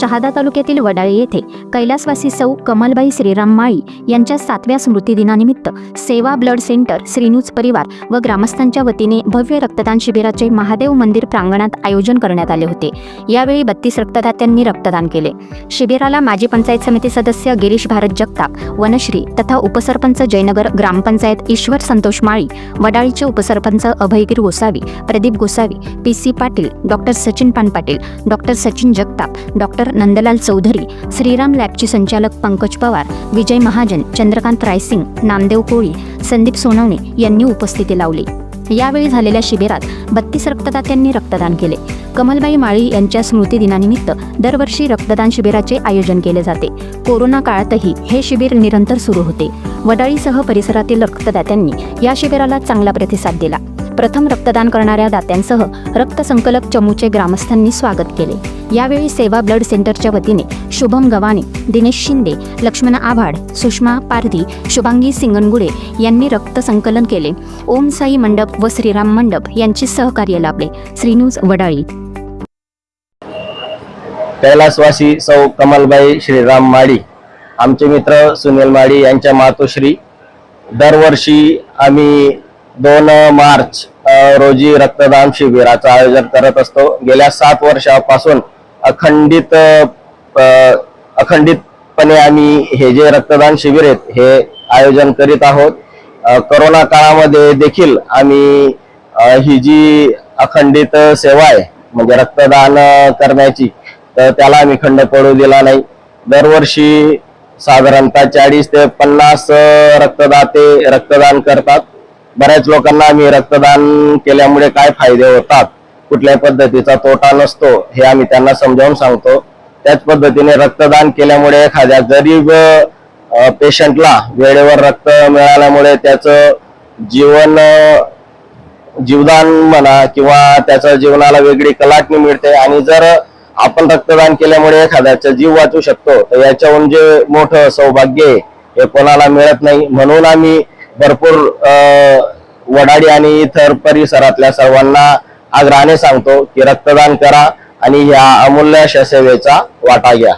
शहादा तालुक्यातील वडाळे येथे कैलासवासी सौ कमलबाई श्रीराम माळी यांच्या सातव्या स्मृतिदिनानिमित्त सेवा ब्लड सेंटर श्रीनूज परिवार व ग्रामस्थांच्या वतीने भव्य रक्तदान शिबिराचे महादेव मंदिर प्रांगणात आयोजन करण्यात आले होते. यावेळी बत्तीस रक्तदात्यांनी रक्तदान केले. शिबिराला माजी पंचायत समिती सदस्य गिरीश भारत जगताप वनश्री तथा उपसरपंच जयनगर ग्रामपंचायत ईश्वर संतोष माळी वडाळीचे उपसरपंच Abhaygir Gosavi Pradeep Gosavi P C Patil doctor Sachin पान पाटील डॉक्टर सचिन जगताप डॉक्टर नंदलाल चौधरी श्रीराम लॅबचे संचालक पंकज पवार विजय महाजन चंद्रकांत रायसिंग नामदेव कोळी संदीप सोनवणे यांनी उपस्थिती लावली. यावेळी झालेल्या शिबिरात बत्तीस रक्तदात्यांनी रक्तदान केले. कमलबाई माळी यांच्या स्मृतिदिनानिमित्त दरवर्षी रक्तदान शिबिराचे आयोजन केले जाते. कोरोना काळातही हे शिबिर निरंतर सुरू होते. वडाळीसह परिसरातील रक्तदात्यांनी या शिबिराला चांगला प्रतिसाद दिला. प्रथम रक्तदान करणाऱ्या दात्यांसह रक्तसंकलक चमूचे ग्रामस्थांनी स्वागत केले. यावेळी सेवा ब्लड सेंटरच्या वतीने शुभम गवाने दिनेश शिंदे लक्ष्मण आव्हाड सुषमा पारधी शुभांगी सिंगणगुडे यांनी रक्तसंकलन केले. ओम साई मंडप व श्रीराम मंडप यांचे सहकार्य लाभले. श्रीनूज वडाळी. कैलासवासी सौ कमलबाई श्रीराम माडी आमचे मित्र सुनील माडी यांच्या मातोश्री. दरवर्षी आम्ही दोन मार्च रोजी रक्तदान शिबिराचं आयोजन करत असतो. गेल्या सात वर्षापासून अखंडित अखंडितपणे आम्ही हे जे रक्तदान शिबिर आहेत हे आयोजन करीत आहोत. करोना काळामध्ये देखील आम्ही ही जी अखंडित सेवा आहे म्हणजे रक्तदान करण्याची तर त्याला आम्ही खंड पडू दिला नाही. दरवर्षी साधारणतः चाळीस ते पन्नास रक्तदाते रक्तदान करतात. बऱ्याच लोकांना आम्ही रक्तदान केल्यामुळे काय फायदे होतात कुठल्या पद्धतीचा तोटा नसतो हे आम्ही त्यांना समजावून सांगतो. त्याच पद्धतीने रक्तदान केल्यामुळे एखाद्या गरीब पेशंटला वेळेवर रक्त मिळाल्यामुळे त्याचं जीवन जीवदान म्हणा किंवा त्याच्या जीवनाला वेगळी कलाटणी मिळते आणि जर आपण रक्तदान केल्यामुळे एखाद्याचा जीव वाचू शकतो तर याच्याहून जे मोठं सौभाग्य आहे हे कोणाला मिळत नाही. म्हणून आम्ही भरपूर वडाडी आणि इतर परिसरातल्या सर्वांना आग्रहाने सांगतो की रक्तदान करा आणि ह्या अमूल्य अशा सेवेचा वाटा घ्या.